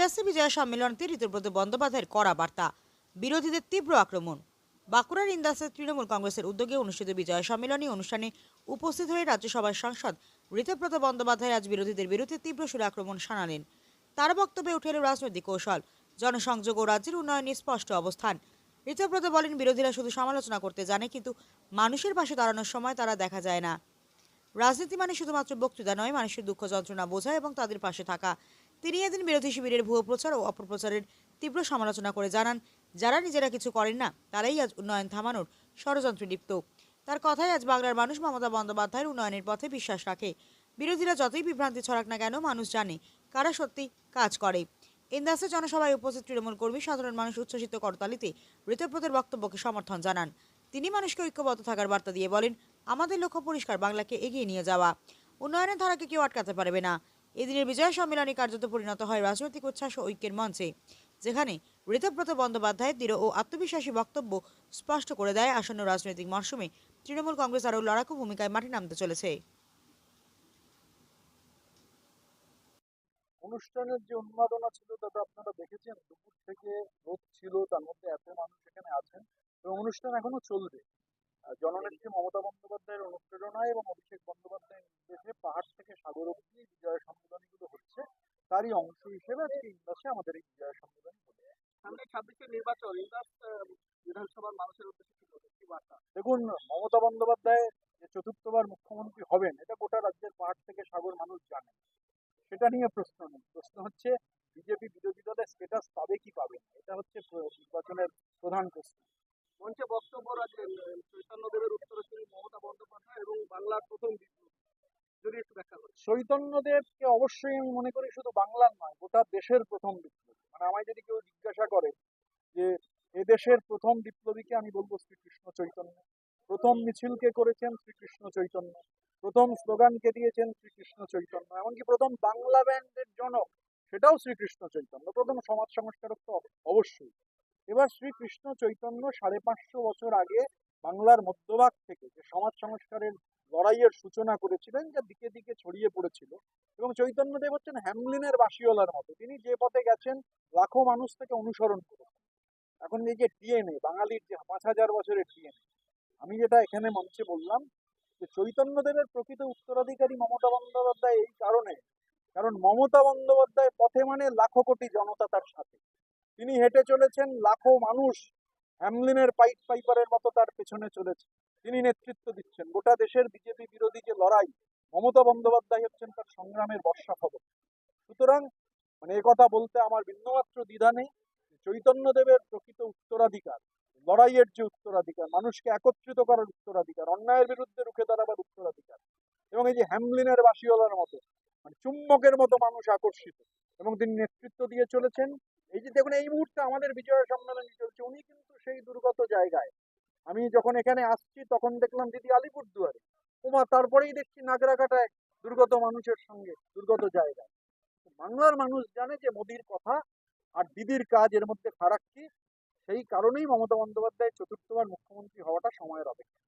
Industry বিজয় সম্মেলনতে ঋতুব্রত বন্দ্যোপাধ্যায়ের কড়া বার্তা। বিরোধীদের তীব্র আক্রমণ। বাঁকুড়ার ইন্ডাস্ট্রি তৃণমূল কংগ্রেসের উদ্যোগে অনুষ্ঠিত বিজয় সম্মেলনী অনুষ্ঠানে উপস্থিত হয়ে রাজ্যসভার সাংসদ ঋতুব্রত বন্দ্যোপাধ্যায় আজ বিরোধীদের বিরুদ্ধে তীব্র সুরে আক্রমণ শানালেন। তার বক্তব্যে উঠে এলো রাজনৈতিক কৌশল, জনসংযোগ ও রাজ্যের উন্নয়নের স্পষ্ট অবস্থান। ঋতুব্রত বলেন, বিরোধীরা শুধু সমালোচনা করতে জানে, কিন্তু মানুষের পাশে দাঁড়ানোর সময় তারা দেখা যায় না। রাজনীতি মানে শুধুমাত্র বক্তৃতা নয়, মানুষের দুঃখ যন্ত্রণা বোঝা এবং তাদের পাশে থাকা। তিনি এদিন বিরোধী শিবিরের ভুয়ো প্রচার ও অপপ্রচারের তীব্র সমালোচনা করে জানান, যারা নিজেরা কিছু করেন না, তারাই আজ উন্নয়ন থামানোর ষড়যন্ত্রে লিপ্ত। তার কথায় আজ বাংলার মানুষ মমতা বন্দ্যোপাধ্যায়ের উন্নয়নের পথে বিশ্বাস রাখে। বিরোধীরা যতই বিভ্রান্তি ছড়াক না কেন, মানুষ জানে কারা সত্যি কাজ করে। ইন্দাসে জনসভায় উপস্থিত তৃণমূল কর্মী, সাধারণ মানুষ উচ্ছ্বসিত করতালিতে ঋতব্রতের বক্তব্যকে সমর্থন জানান। তিনি মানুষকে ঐক্যবদ্ধ থাকার বার্তা দিয়ে বলেন, আমাদের লক্ষ্য পরিষ্কার, বাংলাকে এগিয়ে নিয়ে যাওয়া। উন্নয়নের ধারাকে কেউ আটকাতে পারবে না। এদিনের বিজয় সম্মেলনে কার্যত পরিণত হয় রাজনৈতিক উচ্ছ্বাস ও ঐক্যের মঞ্চে, যেখানে ঋতব্রত বন্দ্যোপাধ্যায়ের দৃঢ় ও আত্মবিশ্বাসী বক্তব্য স্পষ্ট করে দেয় আসন্ন রাজনৈতিক মরশুমে। তৃণমূল কংগ্রেস আরও লড়াকু ভূমিকায় মাঠে নামতে চলেছে। অনুষ্ঠানের যে উন্মাদনা ছিল তাতে আপনারা দেখেছেন। দুপুর থেকে রোদ ছিল, তার মধ্যে এত মানুষ এখানে আছেন এবং অনুষ্ঠান এখনও চলবে। জননেত্রী মমতা বন্দ্যোপাধ্যায়ের অনুপ্রেরণায় এবং অভিষেক বন্দ্যোপাধ্যায়ের নির্দেশে পাহাড় থেকে সাগর এই বিজয় সম্মেলনগুলো হচ্ছে। তারই অংশ হিসেবে আজকে ইন্দাসে আমাদের এই বিজয় সম্মেলন হলো। সামনে ছাব্বিশের নির্বাচন ইন্দাস বিধানসভার মানুষের উদ্দেশ্যে কি বার্তা? দেখুন মমতা বন্দ্যোপাধ্যায় যে চতুর্থবার মুখ্যমন্ত্রী হবেন এটা গোটা রাজ্যের পাহাড় থেকে সাগর মানুষ জানে সেটা নিয়ে প্রশ্ন নেই। প্রশ্ন হচ্ছে বিজেপি বিরোধী দলের স্ট্যাটাস পাবে কি পাবে এটা হচ্ছে নির্বাচনের প্রধান প্রশ্ন। মঞ্চে বক্তব্য রাখেন চৈতন্যদেবের উত্তরসূরি মমতা বন্দ্যোপাধ্যায় এবং বাংলার প্রথম বিপ্লবী। যদি একটু ব্যাখ্যা করেন। চৈতন্যদেবকে অবশ্যই আমি মনে করি শুধু বাংলার নয়, গোটা দেশের প্রথম বিপ্লবী। মানে আমায় যদি কেউ জিজ্ঞাসা করে যে এদেশের প্রথম বিপ্লবীকে আমি বলব শ্রীকৃষ্ণ চৈতন্য, প্রথম মিছিলকে করেছেন শ্রীকৃষ্ণ চৈতন্য, প্রথম স্লোগানকে দিয়েছেন শ্রীকৃষ্ণ চৈতন্য, এমনকি প্রথম বাংলা ব্যান্ডের জনক, সেটাও শ্রীকৃষ্ণ চৈতন্য, প্রথম সমাজ সংস্কারক তো অবশ্যই। এবার শ্রীকৃষ্ণ চৈতন্য সাড়ে পাঁচশো বছর আগে বাংলার মধ্যভাগ থেকে যে সমাজ সংস্কারের লড়াইয়ের সূচনা করেছিলেন, যা দিকে দিকে ছড়িয়ে পড়েছিল এবং চৈতন্যদেব হচ্ছেন হ্যামলিনের বাসিওলার মতো। তিনি যে পথে গেছেন, লাখো মানুষ থেকে অনুসরণ করেছেন। এখন এই যে ডিএনএ, বাঙালির যে পাঁচ হাজার বছরের ডিএনএ, আমি যেটা এখানে মঞ্চে বললাম যে চৈতন্যদেবের প্রকৃত উত্তরাধিকারী মমতা বন্দ্যোপাধ্যায় এই কারণে, কারণ মমতা বন্দ্যোপাধ্যায় পথে মানে লাখো কোটি জনতা তার সাথে। তিনি হেঁটে চলেছেন, লাখো মানুষ হ্যামলিনের পাইপ পাইপারের মতো তার পেছনে চলেছে। তিনি নেতৃত্ব দিচ্ছেন। গোটা দেশের বিজেপি বিরোধী যে লড়াই, মমতা বন্দ্যোপাধ্যায় হচ্ছেন তার সংগ্রামের বর্ষা খবর। সুতরাং মানে কথা বলতে আমার বিন্দুমাত্র দ্বিধা নেই চৈতন্যদেবের প্রকৃত উত্তরাধিকার, লড়াইয়ের যে উত্তরাধিকার, মানুষকে একত্রিত করার উত্তরাধিকার, অন্যায়ের বিরুদ্ধে রুখে দাঁড়াবার উত্তরাধিকার, এবং এই যে হ্যামলিনের বাসিওলার মতো মানে চুম্বকের মতো মানুষ আকর্ষিত, এবং তিনি নেতৃত্ব দিয়ে চলেছেন। এই যে দেখুন, এই মুহূর্তে আমাদের বিজয় সম্মেলনী চলছে। উনি কিন্তু সেই দুর্গত জায়গায়। আমি যখন এখানে আসছি, তখন দেখলাম দিদি আলিপুরদুয়ারে উমা, তারপরেই দেখছি নাগরাকাটায় দুর্গত মানুষের সঙ্গে, দুর্গত জায়গায়। বাংলার মানুষ জানে যে মোদির কথা আর দিদির কাজ এর মধ্যে ফারাক কি। সেই কারণেই মমতা বন্দ্যোপাধ্যায় চতুর্থবার মুখ্যমন্ত্রী হওয়াটা সময়ের অপেক্ষা।